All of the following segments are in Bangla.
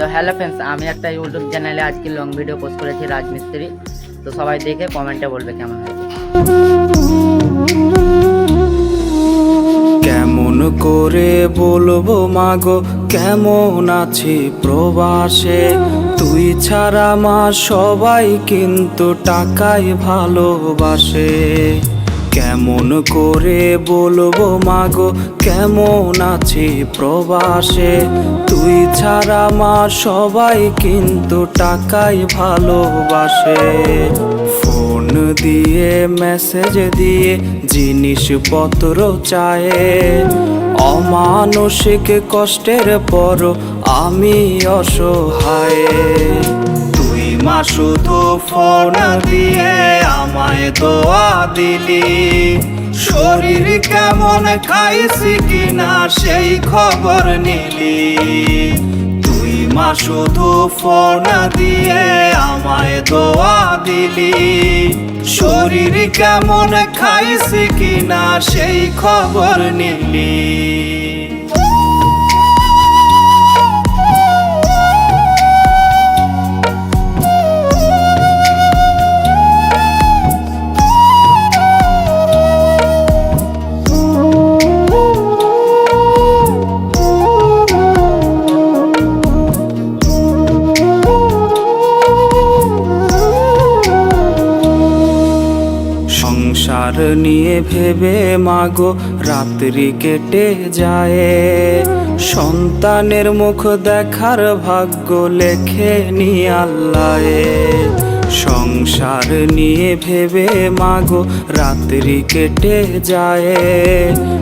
তো হ্যালো ফ্রেন্ডস আমি একটা ইউটিউব চ্যানেলে আজকে লং ভিডিও পোস্ট করেছি রাজমিস্ত্রি। তো সবাই দেখে কমেন্টে বলবে কেমন হয়েছে। কেমন করে বলব মাগো, কেমন আছি প্রবাসে? তুই ছাড়া মা সবাই কিন্তু টাকাই ভালোবাসে। কেমন করে বলব, মাগো, কেমন আছি প্রবাসে? তুই ছাড়া মা সবাই কিন্তু টাকাই ভালোবাসে। ফোন দিয়ে, মেসেজ দিয়ে, জিনিসপত্র চায়। অমানসিক কষ্টের পর আমি অসহায়। মা শুধু ফোন দিয়ে আমায় দোয়া দিলি। শরীর কেমন খাইছি কিনা সেই খবর নিলি। তুই মা শুধু ফোন দিয়ে আমায় দোয়া দিলি। শরীর কেমন খাইছি কিনা সেই খবর নিলি। সংসার নিয়ে ভেবে মাগো রাত্রি কেটে যায়। সন্তানের মুখ দেখার ভাগ্য লেখে নি আল্লাহ। সংসার নিয়ে ভেবে মাগো, রাত্রি কেটে যায়।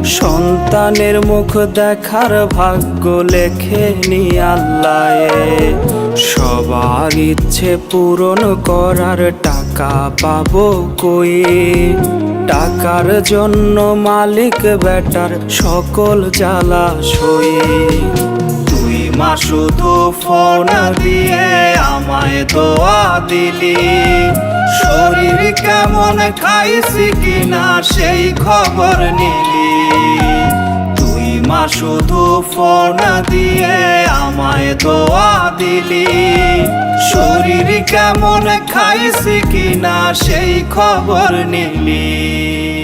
সন্তানের মুখ দেখার ভাগ্য লেখে নি আল্লাহ। সবার ইচ্ছে পূরণ করার টাকা পাবো কই? টাকার জন্য মালিক, বেটার সকল জ্বালা সই। মা, শুধু ফোন দিয়ে আমায় দোয়া দিলি। শরীর কেমন খাইছি কিনা সেই খবর নিলি। তুই মা, শুধু ফোন দিয়ে আমায় দোয়া দিলি। শরীর কেমন খাইছি কিনা সেই খবর নিলি।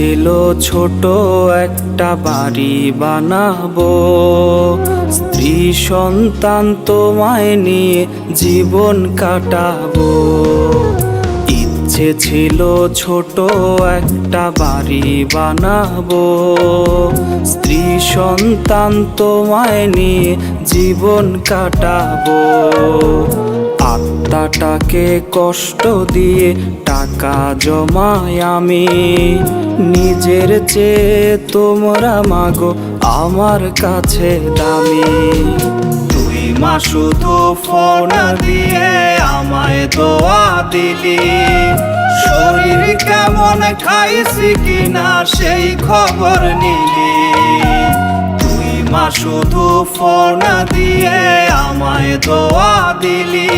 ছিল ছোট একটা বাড়ি বানাবো। স্ত্রী সন্তান তোমায় নিয়ে জীবন কাটাবো। ইচ্ছে ছিল ছোট একটা বাড়ি বানাবো। স্ত্রী সন্তান তোমায় নিয়ে জীবন কাটাবো। আত্মাটাকে কষ্ট দিয়ে টাকা জমাই আমি। নিজের চেয়ে তোমরা মাগো আমার কাছে দামি। তুই মা শুধু ফোন দিয়ে আমায় দোয়া দিলি। শরীর কেমন খাইছি কিনা সেই খবর নিলি। তুই মা শুধু ফোন দিয়ে আমায় দোয়া দিলি।